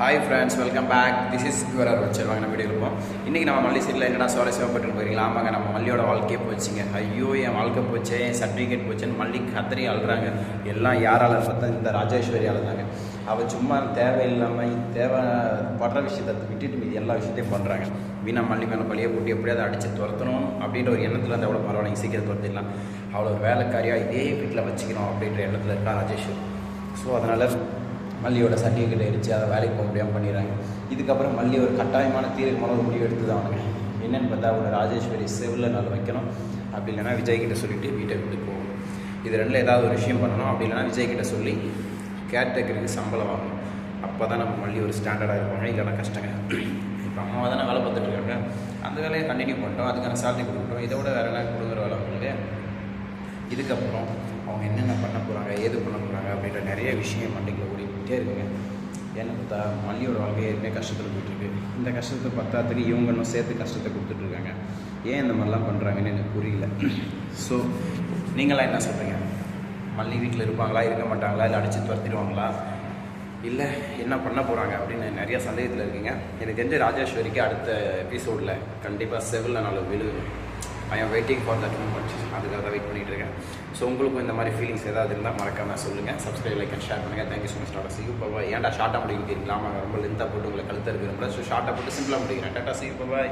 Hi friends welcome back this is your voucher வாங்க நம்ம video இருப்போம் இன்றைக்கி நம்ம மல்லி சீட்டில் என்னடா சுவாரஸ்யமாக போகிறீங்களா போயிருக்கலாம் ஆமாங்க நம்ம மல்லியோட வாழ்க்கையே போச்சுங்க. ஐயோ என் வாழ்க்கை போச்சு என் சர்டிஃபிகேட் போச்சேன்னு மல்லி கத்தரி அழுறாங்க. எல்லாம் யாரால் பார்த்தா இந்த ராஜேஸ்வரியால் தாங்க அவள் சும்மா தேவையில்லாமல் தேவை படுற விஷயத்தை விட்டுட்டு மீது எல்லா விஷயத்தையும் பண்ணுறாங்க வீணா மல்லி மேலே பழியை போட்டு எப்படியாவது அடித்து துரத்தணும் அப்படின்ற ஒரு எண்ணத்தில் அந்த எவ்வளோ பரவாயில்ல சீக்கிரம் துரத்திடலாம். அவ்வளோ ஒரு வேலைக்காரியாக இதே வீட்டில் வச்சுக்கணும் அப்படின்ற எண்ணத்தில் இருக்கா ராஜேஸ்வரி. ஸோ அதனால் மல்லியோட சர்டிஃபிகேட் அடித்து அதை வேலைக்கு போக முடியாமல் பண்ணிடுறாங்க. இதுக்கப்புறம் மல்லி ஒரு கட்டாயமான தீர்க்கமான ஒரு முடிவு எடுத்து தான் அவனுங்க. என்னென்னு பார்த்தா அவனை ராஜேஸ்வரி செவில் நாள் வைக்கணும். அப்படி இல்லைன்னா விஜய்கிட்ட சொல்லிவிட்டு வீட்டை விட்டு போகணும். இது ரெண்டில் ஏதாவது ஒரு விஷயம் பண்ணணும். அப்படி இல்லைன்னா விஜய்கிட்ட சொல்லி கேர்டேக்கருக்கு சம்பளம் வாங்கணும். அப்போ தான் நம்ம மல்லி ஒரு ஸ்டாண்டர்டாக இருப்பாங்க. இல்லைனா கஷ்டங்க. இப்போ அம்மா தானே வேலை பார்த்துட்டு இருக்காங்க. அந்த வேலையை கண்டினியூ பண்ணிட்டோம். அதுக்கான சேலரி கொடுக்கட்டும் இதை விட வேறு என்ன கொடுக்குற வேலை அவங்களுக்கு? இதுக்கப்புறம் அவங்க என்னென்ன பண்ண போகிறாங்க ஏது பண்ண போகிறாங்க அப்படின்ற நிறைய விஷயம் மண்டைக்குள்ள பண்ணிகிட்டே இருக்குங்க. ஏன்னு பார்த்தா மல்லியோட வாழ்க்கை ஏற்கனவே கஷ்டத்தில் போயிட்டுருக்கு. இந்த கஷ்டத்தை பத்தாத்துக்கு இவங்க இன்னும் சேர்த்து கஷ்டத்தை கொடுத்துட்ருக்காங்க. ஏன் இந்த மாதிரிலாம் பண்ணுறாங்கன்னு எனக்கு புரியல. ஸோ நீங்களாம் என்ன சொல்கிறீங்க மல்லி வீட்டில் இருப்பாங்களா? இருக்க மாட்டாங்களா? இல்லை அடித்து துரத்திடுவாங்களா? இல்லை என்ன பண்ண போகிறாங்க அப்படின்னு நிறைய சந்தேகத்தில் இருக்கீங்க. எனக்கு தெரிஞ்ச ராஜேஸ்வரிக்கு அடுத்த எபிசோடில் கண்டிப்பாக செவில் நாலு விழு I am waiting for that moment அதுக்காக தான் வெயிட் பண்ணிட்டு இருக்கேன். ஸோ உங்களுக்கும் இந்த மாதிரி ஃபீலிங்ஸ் ஏதாவது இருந்தால் மறக்காமல் சொல்லுங்கள் சப்ஸ்கிரைப் லைக் அண்ட் ஷேர் பண்ணுங்கள் thank you so much tata see bye ஏன்டா ஷார்ட்டாக முடிக்கிறீங்களா ரொம்ப லென்த்தாக போட்டு உங்களை கழுத்த இருக்கிற ஸோ ஷார்ட்டாக போட்டு சிம்பிளாக முடிக்கிறேன். டாட்டா சி பாய்